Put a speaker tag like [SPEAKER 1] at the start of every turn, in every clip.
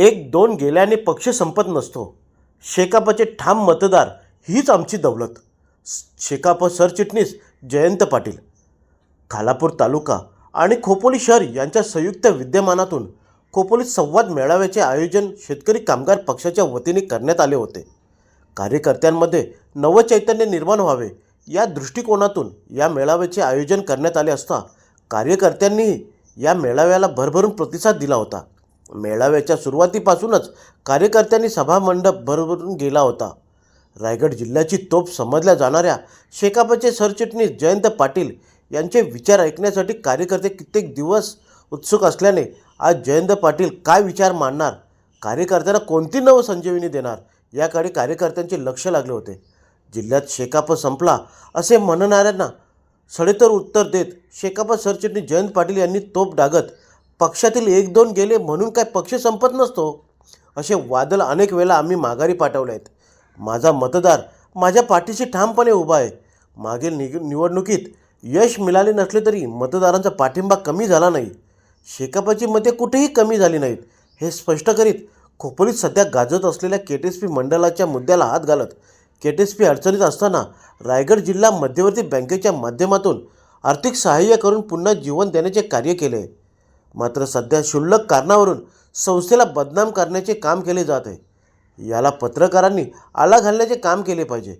[SPEAKER 1] एक दोन गेल्याने पक्ष संपत नसतो. शेकापचे ठाम मतदार हीच आमची दौलत. शेकाप सरचिटणीस जयंत पाटील. खालापूर तालुका आणि खोपोली शहर यांच्या संयुक्त विद्यमानातून खोपोलीत संवाद मेळाव्याचे आयोजन शेतकरी कामगार पक्षाच्या वतीने करण्यात आले होते. कार्यकर्त्यांमध्ये नवचैतन्य निर्माण व्हावे या दृष्टिकोनातून या मेळाव्याचे आयोजन करण्यात आले असता कार्यकर्त्यांनीही या मेळाव्याला भरभरून प्रतिसाद दिला होता. मेळाव्याच्या सुरुवातीपासूनच कार्यकर्त्यांनी सभामंडप भरभरून गेला होता. रायगड जिल्ह्याची तोप समजल्या जाणाऱ्या शेकापचे सरचिटणीस जयंत पाटील यांचे विचार ऐकण्यासाठी कार्यकर्ते कित्येक दिवस उत्सुक असल्याने आज जयंत पाटील काय विचार मांडणार? कार्यकर्त्यांना कोणती नवसंजीवनी देणार? याकडे कार्यकर्त्यांचे लक्ष लागले होते. जिल्ह्यात शेकाप संपला असे म्हणणाऱ्यांना सडेतर उत्तर देत शेकाप सरचिटणीस जयंत पाटील यांनी तोप डागत पक्षातील एक दोन गेले म्हणून काय पक्ष संपत नसतो? असे वादळ अनेक वेळा आम्ही माघारी पाठवले आहेत माझा मतदार माझ्या पाठीशी ठामपणे उभा आहे. मागील निग निवडणुकीत यश मिळाले नसले तरी मतदारांचा पाठिंबा कमी झाला नाही. शेकापाची मते कुठेही कमी झाली नाहीत. हे स्पष्ट करीत खोपोलीत सध्या गाजत असलेल्या के टी एस पी मंडळाच्या मुद्द्याला हात घालत के टी एस पी अडचणीत असताना रायगड जिल्हा मध्यवर्ती बँकेच्या माध्यमातून आर्थिक सहाय्य करून पुन्हा जीवन देण्याचे कार्य केले. मात्र सध्या क्षुल्लक कारणावरून संस्थेला बदनाम करण्याचे काम केले जात आहे. याला पत्रकारांनी आळा घालण्याचे काम केले पाहिजे.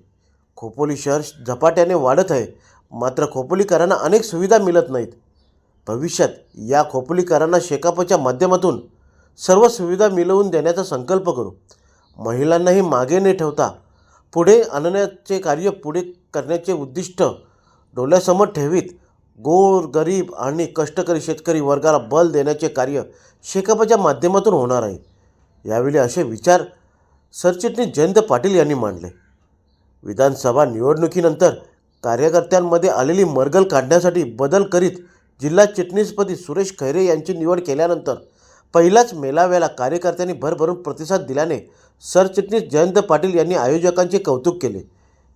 [SPEAKER 1] खोपोली शहर झपाट्याने वाढत आहे. मात्र खोपोलीकरांना अनेक सुविधा मिळत नाहीत. भविष्यात या खोपोलीकरांना शेकापच्या माध्यमातून सर्व सुविधा मिळवून देण्याचा संकल्प करू. महिलांनाही मागे न ठेवता पुढे आणण्याचे कार्य पुढे करण्याचे उद्दिष्ट डोळ्यासमोर ठेवीत गोर गरीब आणि कष्टकरी शेतकरी वर्गाला बल देण्याचे कार्य शेकापच्या माध्यमातून होणार आहे. यावेळी असे विचार सरचिटणीस जयंत पाटील यांनी मांडले. विधानसभा निवडणुकीनंतर कार्यकर्त्यांमध्ये आलेली मरगल काढण्यासाठी बदल करीत जिल्हा चिटणीसपदी सुरेश खैरे यांची निवड केल्यानंतर पहिलाच मेळाव्याला कार्यकर्त्यांनी भरभरून प्रतिसाद दिल्याने सरचिटणीस जयंत पाटील यांनी आयोजकांचे कौतुक केले.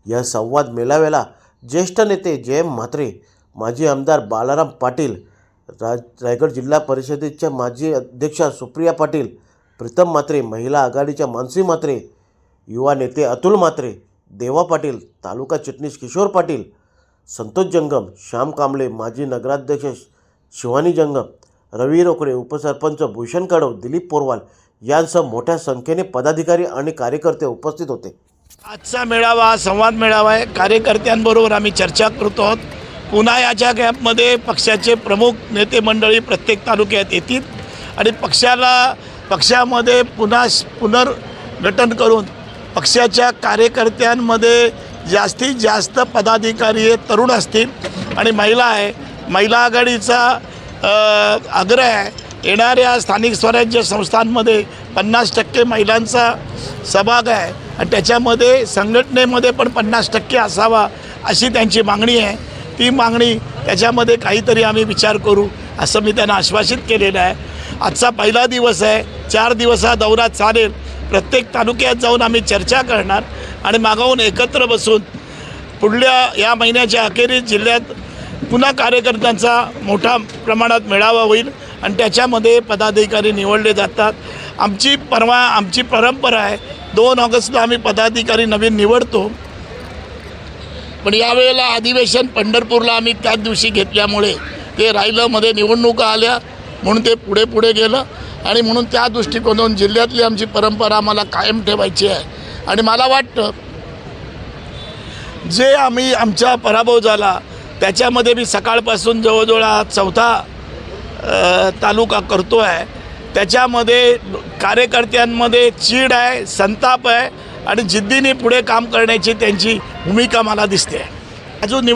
[SPEAKER 1] या संवाद मेळाव्याला ज्येष्ठ नेते जयम म्हात्रे माजी आमदार बालाराम पाटील राज रायगड जिल्हा परिषदेच्या माजी अध्यक्षा सुप्रिया पाटील प्रीतम म्हात्रे महिला आघाडीच्या मानसी म्हात्रे युवा नेते अतुल म्हात्रे देवा पाटील तालुका चिटणीस किशोर पाटील संतोष जंगम श्याम कांबळे माजी नगराध्यक्ष शिवानी जंगम रवी रोकडे उपसरपंच भूषण कडव दिलीप पोरवाल यांसह मोठ्या संख्येने पदाधिकारी आणि कार्यकर्ते उपस्थित होते.
[SPEAKER 2] आजचा मेळावा हा संवाद मेळावा आहे. कार्यकर्त्यांबरोबर आम्ही चर्चा करतो आहोत. पुन्हा याच्या गॅपमध्ये पक्षाचे प्रमुख नेते मंडळी प्रत्येक तालुक्यात येतील आणि पक्षाला पक्षामध्ये पुन्हा पुनर्गटन पुनर्गठन करून पक्षाच्या कार्यकर्त्यांमध्ये जास्तीत जास्त पदाधिकारी हे तरुण असतील आणि महिला आहे. महिला आघाडीचा आग्रह आहे. येणाऱ्या स्थानिक स्वराज्य संस्थांमध्ये पन्नास टक्के महिलांचा सहभाग आहे. आणि त्याच्यामध्ये संघटनेमध्ये पण पन्नास टक्के असावा अशी त्यांची मागणी आहे. ती मागणी त्याच्यामध्ये काहीतरी आम्ही विचार करू असं मी त्यांना आश्वासित केलेलं आहे. आजचा पहिला दिवस आहे चार दिवस हा दौरा चालेल. प्रत्येक तालुक्यात जाऊन आम्ही चर्चा करणार आणि मागाहून एकत्र बसून पुढल्या या महिन्याच्या अखेरीस जिल्ह्यात पुन्हा कार्यकर्त्यांचा मोठा प्रमाणात मेळावा होईल आणि त्याच्यामध्ये पदाधिकारी निवडले जातात. आमची परवा आमची परंपरा आहे दोन ऑगस्टला आम्ही पदाधिकारी नवीन निवडतो. पण यावेळेला अधिवेशन पंढरपूरला आम्ही त्याच दिवशी घेतल्यामुळे ते राहिलं मध्ये निवडणुका आल्या म्हणून ते पुढे पुढे गेलं. आणि म्हणून त्या दृष्टिकोनातून जिल्ह्यातली आमची परंपरा आम्हाला कायम ठेवायची आहे. आणि मला वाटतं जे आम्ही आमचा पराभव झाला त्याच्यामध्ये मी सकाळपासून जवळजवळ हा चौथा तालुका करतो आहे त्याच्यामध्ये कार्यकर्त्यांमध्ये चीड आहे संताप आहे आणि जिद्दीने पुढे काम करण्याची त्यांची भूमिका मला दिसते. अजून